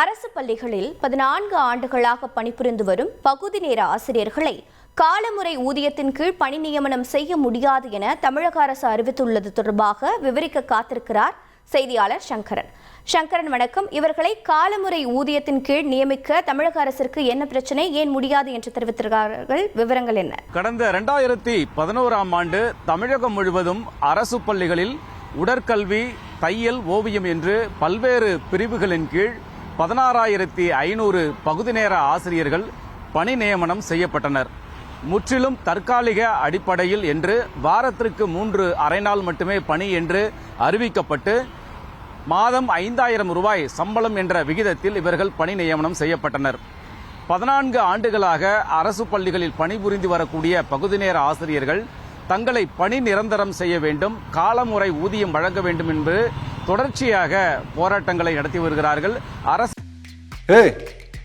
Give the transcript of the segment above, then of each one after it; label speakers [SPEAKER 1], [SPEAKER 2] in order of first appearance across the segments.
[SPEAKER 1] அரசு பள்ளிகளில் பதினான்கு ஆண்டுகளாக பணிபுரிந்து வரும் பகுதி நேர ஆசிரியர்களை காலமுறை ஊதியத்தின் கீழ் பணி நியமனம் செய்ய முடியாது என தமிழக அரசு அறிவித்துள்ளது தொடர்பாக விவரிக்க காத்திருக்கிறார் செய்தியாளர் சங்கரன். சங்கரன் வணக்கம். இவர்களை காலமுறை ஊதியத்தின் கீழ் நியமிக்க தமிழக அரசிற்கு என்ன பிரச்சனை? ஏன் முடியாது என்று தெரிவித்திருக்கிறார்கள்? விவரங்கள் என்ன?
[SPEAKER 2] கடந்த இரண்டாயிரத்தி பதினோராம் ஆண்டு தமிழகம் முழுவதும் அரசு பள்ளிகளில் உடற்கல்வி தையல் ஓவியம் என்று பல்வேறு பிரிவுகளின் கீழ் பதினாறாயிரத்தி ஐநூறு பகுதி நேர ஆசிரியர்கள் பணி நியமனம் செய்யப்பட்டனர். முற்றிலும் தற்காலிக அடிப்படையில் என்று வாரத்திற்கு மூன்று அரை நாள் மட்டுமே பணி என்று அறிவிக்கப்பட்டு மாதம் ஐந்தாயிரம் ரூபாய் சம்பளம் என்ற விகிதத்தில் இவர்கள் பணி நியமனம் செய்யப்பட்டனர். பதினான்கு ஆண்டுகளாக அரசு பள்ளிகளில் பணிபுரிந்து வரக்கூடிய பகுதி நேர ஆசிரியர்கள் தங்களை பணி நிரந்தரம் செய்ய வேண்டும் காலமுறை ஊதியம் வழங்க வேண்டும் என்று தொடர்ச்சியாக போராட்டங்களை நடத்தி வருகிறார்கள். அரசு
[SPEAKER 3] ஏய்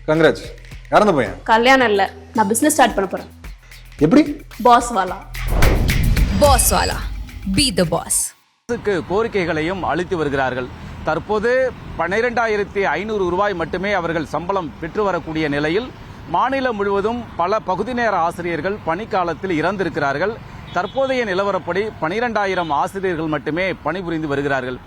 [SPEAKER 3] கங்கராஜ் அந்த பையன்.
[SPEAKER 4] கல்யாணம் இல்ல. நான் பிசினஸ் ஸ்டார்ட் பண்ண போறேன்.
[SPEAKER 3] எப்படி?
[SPEAKER 4] Boss wala.
[SPEAKER 5] Boss Wala. Be the boss.
[SPEAKER 2] அரசுக்கு கோரிக்கைகளையும் அளித்து வருகிறார்கள். தற்போது பன்னிரெண்டாயிரத்தி ஐநூறு ரூபாய் மட்டுமே அவர்கள் சம்பளம் பெற்று வரக்கூடிய நிலையில் மாநிலம் முழுவதும் பல பகுதி நேர ஆசிரியர்கள் பணிக்காலத்தில் இறந்திருக்கிறார்கள். தற்போதைய நிலவரப்படி பனிரெண்டாயிரம் ஆசிரியர்கள் மட்டுமே பணிபுரிந்து வருகிறார்கள்.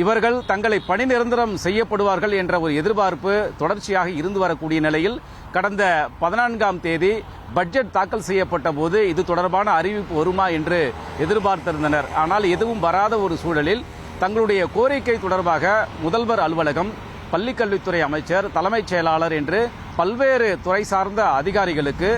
[SPEAKER 2] இவர்கள் தங்களை பணி நிரந்தரம் செய்யப்படுவார்கள் என்ற ஒரு எதிர்பார்ப்பு தொடர்ச்சியாக இருந்து வரக்கூடிய நிலையில் கடந்த பதினான்காம் தேதி பட்ஜெட் தாக்கல் செய்யப்பட்ட போது இது தொடர்பான அறிவிப்பு வருமா என்று எதிர்பார்த்திருந்தனர். ஆனால் எதுவும் வராத ஒரு சூழலில் தங்களுடைய கோரிக்கை தொடர்பாக முதல்வர் அலுவலகம் பள்ளிக்கல்வித்துறை அமைச்சர் தலைமைச் செயலாளர் என்று பல்வேறு துறை சார்ந்த அதிகாரிகளுக்கு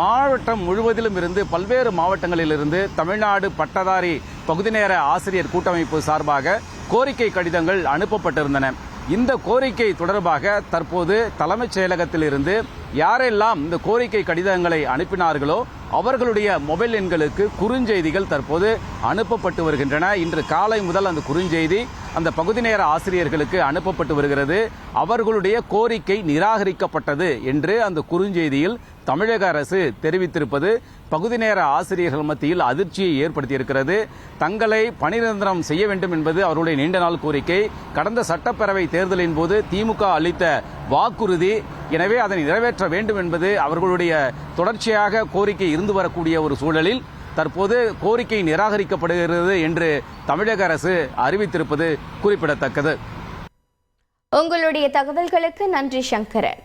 [SPEAKER 2] மாவட்டம் முழுவதிலும் இருந்து பல்வேறு மாவட்டங்களிலிருந்து தமிழ்நாடு பட்டதாரி பகுதி நேர ஆசிரியர் கூட்டமைப்பு சார்பாக கோரிக்கை கடிதங்கள் அனுப்பப்பட்டிருந்தன. இந்த கோரிக்கை தொடர்பாக தற்போது தலைமைச் செயலகத்தில் இருந்து யாரெல்லாம் இந்த கோரிக்கை கடிதங்களை அனுப்பினார்களோ அவர்களுடைய மொபைல் எண்களுக்கு குறுஞ்செய்திகள் தற்போது அனுப்பப்பட்டு வருகின்றன. இன்று காலை முதல் அந்த குறுஞ்செய்தி அந்த பகுதி நேர ஆசிரியர்களுக்கு அனுப்பப்பட்டு வருகிறது. அவர்களுடைய கோரிக்கை நிராகரிக்கப்பட்டது என்று அந்த குறுஞ்செய்தியில் தமிழக அரசு தெரிவித்திருப்பது. பகுதி நேர ஆசிரியர்கள் மத்தியில் அதிர்ச்சியை ஏற்படுத்தியிருக்கிறது. தங்களை பணி நிரந்தரம் செய்ய வேண்டும் என்பது அவருடைய நீண்ட நாள் கோரிக்கை. கடந்த சட்டப்பேரவை தேர்தலின் போது திமுக அளித்த வாக்குறுதி எனவே அதனை நிறைவேற்ற வேண்டும் என்பது அவர்களுடைய தொடர்ச்சியாக கோரிக்கை இருந்து வரக்கூடிய ஒரு சூழலில் தற்போது கோரிக்கை நிராகரிக்கப்படுகிறது என்று தமிழக அரசு அறிவித்திருப்பது குறிப்பிடத்தக்கது.
[SPEAKER 1] உங்களுடைய தகவல்களுக்கு நன்றி சங்கரன்.